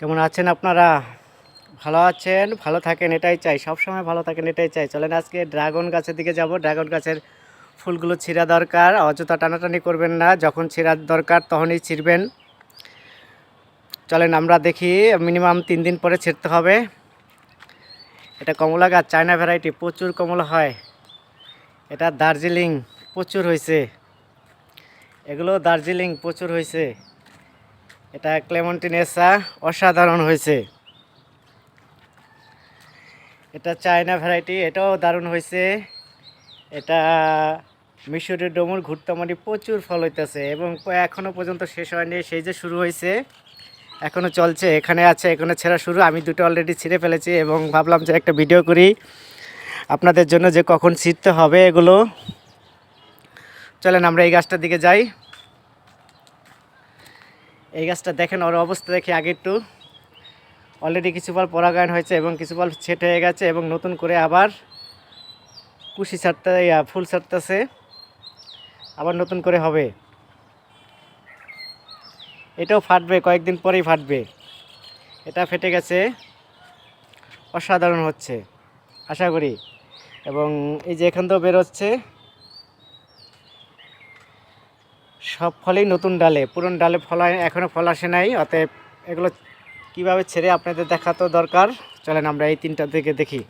কেমন আছেন আপনারা? ভালো আছেন? ভালো থাকেন, এটাই চাই। সব সময় ভালো থাকেন, এটাই চাই। চলেন আজকে ড্রাগন গাছের দিকে যাব। ড্রাগন গাছের ফুলগুলো ছিঁড়া দরকার। অযথা টানাটানি করবেন না। যখন ছিঁড়ার দরকার, তখনই ছিঁড়বেন। চলেন আমরা দেখি, মিনিমাম তিন দিন পরে ছিঁড়তে হবে। এটা কমলা গাছ, চায়না ভ্যারাইটি, প্রচুর কমলা হয়। এটা দার্জিলিং, প্রচুর হয়েছে এগুলো দার্জিলিং, প্রচুর হয়েছে এটা ক্লেমন্টিনেসা অসাধারণ হয়েছে। এটা চায়না ভ্যারাইটি, এটাও দারুণ হয়েছে। এটা মিশরি ডোমুর ঘুরতামারি প্রচুর ফল হইতেছে এবং এখনও পর্যন্ত শেষ হয়নি, সেই যে শুরু হয়েছে এখনও চলছে, এখানে আছে, এখানে ছেঁড়া শুরু, আমি দুটো অলরেডি ছিঁড়ে ফেলেছি এবং ভাবলাম যে একটা ভিডিও করি। আপনাদের জন্য যে কখন ছিঁড়তে হবে এগুলো। চলেন আমরা এই গাছটার দিকে যাই। এই গাছটা দেখেন, ওর অবস্থা দেখি আগে একটু। অলরেডি কিছু ফল পরাগায়ন হয়েছে এবং কিছু ফল ছেট হয়ে গেছে এবং নতুন করে আবার কুশি ছাড়তে ফুল ছাড়তেছে। আবার নতুন করে হবে। এটাও ফাটবে, কয়েকদিন পরেই ফাটবে। এটা ফেটে গেছে। অসাধারণ হচ্ছে, আশা করি। এবং এই যে এখান থেকেও বেরোচ্ছে সব ফলেই নতুন ডালে, পুরনো ডালে ফল হয়- এখনও ফল আসে নাই, অতএব এগুলো কীভাবে ছেড়ে আপনাদের দেখা তো দরকার। চলেন আমরা এই তিনটা থেকে দেখি।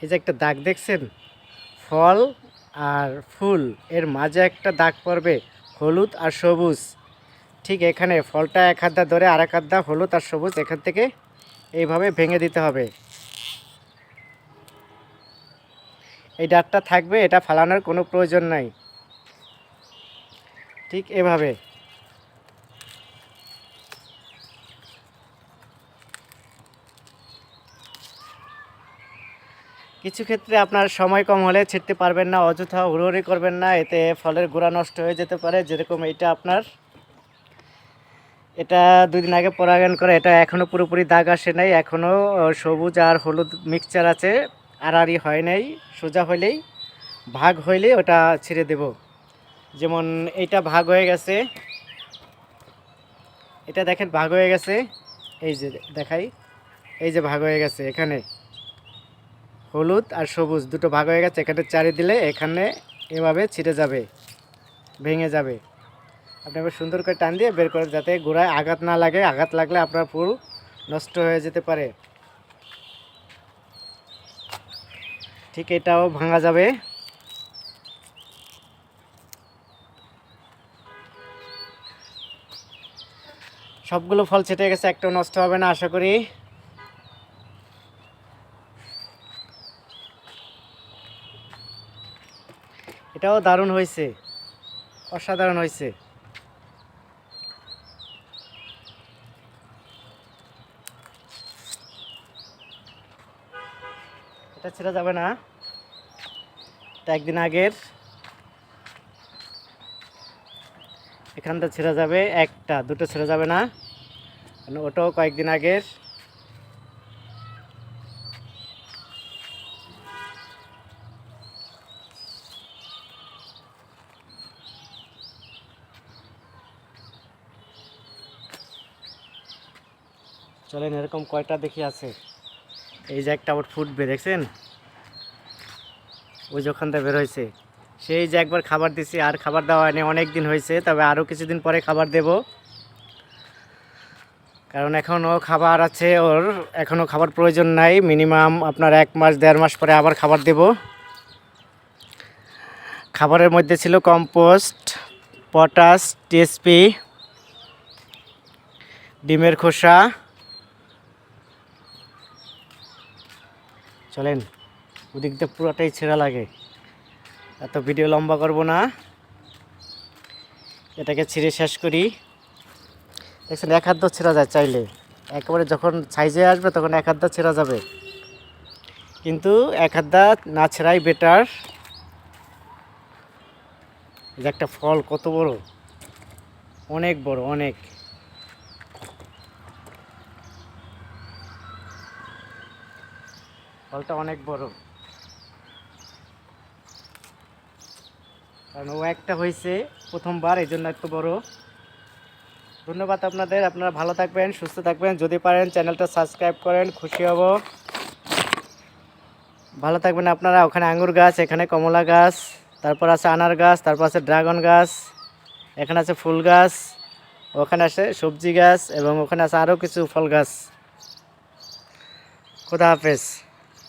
এই যে একটা দাগ দেখছেন? ফল আর ফুল, এর মাঝে একটা দাগ পড়বে, হলুদ আর সবুজ। ঠিক এখানে ফলটা এক হাত ধরে আর এক হাত হলুদ আর সবুজ, এখান থেকে এইভাবে ভেঙে দিতে হবে। এই ডাঁটটা থাকবে, এটা ফালানোর কোনো প্রয়োজন নাই। ঠিক এভাবে। কিছু ক্ষেত্রে আপনার সময় কম হলে ছিটতে পারবেন না, অযথা হুড়োহুড়ি করবেন না, এতে ফলের গোড়া নষ্ট হয়ে যেতে পারে, যেরকম এইটা আপনার এটা দুই দিন আগে পরাগায়ন করে, এটা এখনও পুরোপুরি দাগ আসে নাই এখনও সবুজ আর হলুদ মিক্সচার আছে, আড়াআড়ি হয় নাই, সোজা হলেই ভাগ হইলে ওটা ছেড়ে দেব। যেমন এটা ভাগ হয়ে গেছে, এটা দেখেন ভাগ হয়ে গেছে, এই যে দেখাই, এই যে ভাগ হয়ে গেছে এখানে। হলুদ আর সবুজ দুটো ভাগ হয়ে গেছে, এখানে চারি দিলে এখানে এভাবে ছিঁড়ে যাবে, ভেঙে যাবে। আপনি এবার সুন্দর করে টান দিয়ে বের করে যাতে গোড়ায় আঘাত না লাগে, আঘাত লাগলে আপনার ফুল নষ্ট হয়ে যেতে পারে। ঠিক এটাও ভাঙা যাবে। সবগুলো ফল ছেটে গেছে, একটাও নষ্ট হবে না, আশা করি। এটাও দারুণ হয়েছে, অসাধারণ হয়েছে। এটা ছেড়ে যাবে না। এটা একদিন আগের। এখানটা ছেড়ে যাবে, একটা, দুটো ছেড়ে যাবে না। ওটাও কয়েকদিন আগের। চলেন এরকম কয়টা দেখি আছে। এই যে একটা আবার ফুটবে দেখছেন? ওই যে ওখানটা বের হয়েছে। সেই যে একবার খাবার দিছি, আর খাবার দেওয়া হয়নি, অনেক দিন হয়েছে, তবে আরও কিছুদিন পরে খাবার দেব। কারণ এখনও খাবার আছে ওর এখনও খাবার প্রয়োজন নাই মিনিমাম আপনার এক মাস, দেড় মাস পরে আবার খাবার দেব। খাবারের মধ্যে ছিল কম্পোস্ট পটাশ টিএসপি ডিমের খোসা চলেন, ওদিক দিয়ে পুরোটাই ছেঁড়া লাগে। এত ভিডিও লম্বা করব না। এটাকে ছিঁড়ে শেষ করি। দেখছেন, এক হাত ছেঁড়া যায় চাইলে। একেবারে যখন সাইজে আসবে, তখন এক হাত ছেঁড়া যাবে। কিন্তু এক হাত না ছেঁড়াই বেটার একটা ফল কত বড়। অনেক বড়, অনেক। ফলটা অনেক বড়। কারণ ও একটা হয়েছে প্রথমবার এই জন্য এত বড়। ধন্যবাদ আপনাদের, আপনারা ভালো থাকবেন, সুস্থ থাকবেন। যদি পারেন চ্যানেলটা সাবস্ক্রাইব করেন, খুশি হব। ভালো থাকবেন আপনারা, ওখানে আঙ্গুর গাছ, এখানে কমলা গাছ, তারপর আছে আনার গাছ, তারপর আছে ড্রাগন গাছ, এখানে আছে ফুল গাছ, ওখানে আছে সবজি গাছ, এবং ওখানে আছে আরও কিছু ফল গাছ। খুদা হাফেজ।